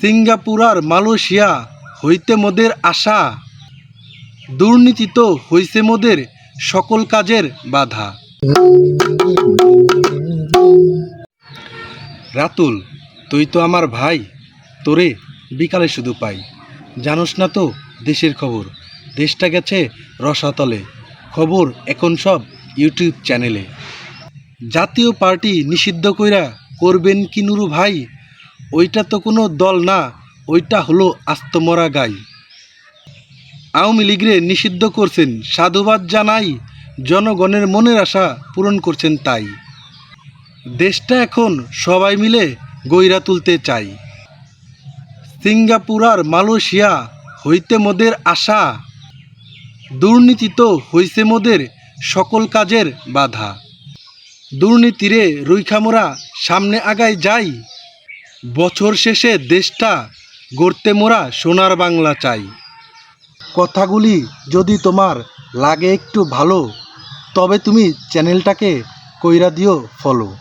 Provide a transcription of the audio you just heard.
Singapore আর Malaysia হইতে মোদের আশা। দুর্নীতি তো হইছে মোদের সকল কাজের বাধা। রাতুল, তুই তো আমার ভাই, তোরে বিকালে শুধু পাই। জানোস না তো দেশের খবর, দেশটা গেছে রসাতলে। খবর এখন সব ইউটিউব চ্যানেলে। জাতীয় পার্টি নিষিদ্ধ কইরা করবেন কি নুরু ভাই? ওইটা তো কোনো দল না, ওইটা হলো আস্তমরা গাই। আওয়ামী লীগরে নিষিদ্ধ করছেন, সাধুবাদ জানাই, জনগণের মনের আশা পূরণ করছেন তাই। দেশটা এখন সবাই মিলে গইরা তুলতে চাই। সিঙ্গাপুর আর মালয়েশিয়া হইতে মোদের আশা। দুর্নীতি তো হইছে মোদের সকল কাজের বাধা। দুর্নীতিরে রুইখামোরা সামনে আগায় যাই। বছর শেষে দেশটা গড়তে মোরা সোনার বাংলা চাই। কথাগুলি যদি তোমার লাগে একটু ভালো, তবে তুমি চ্যানেলটাকে কইরা দিও, ফলো।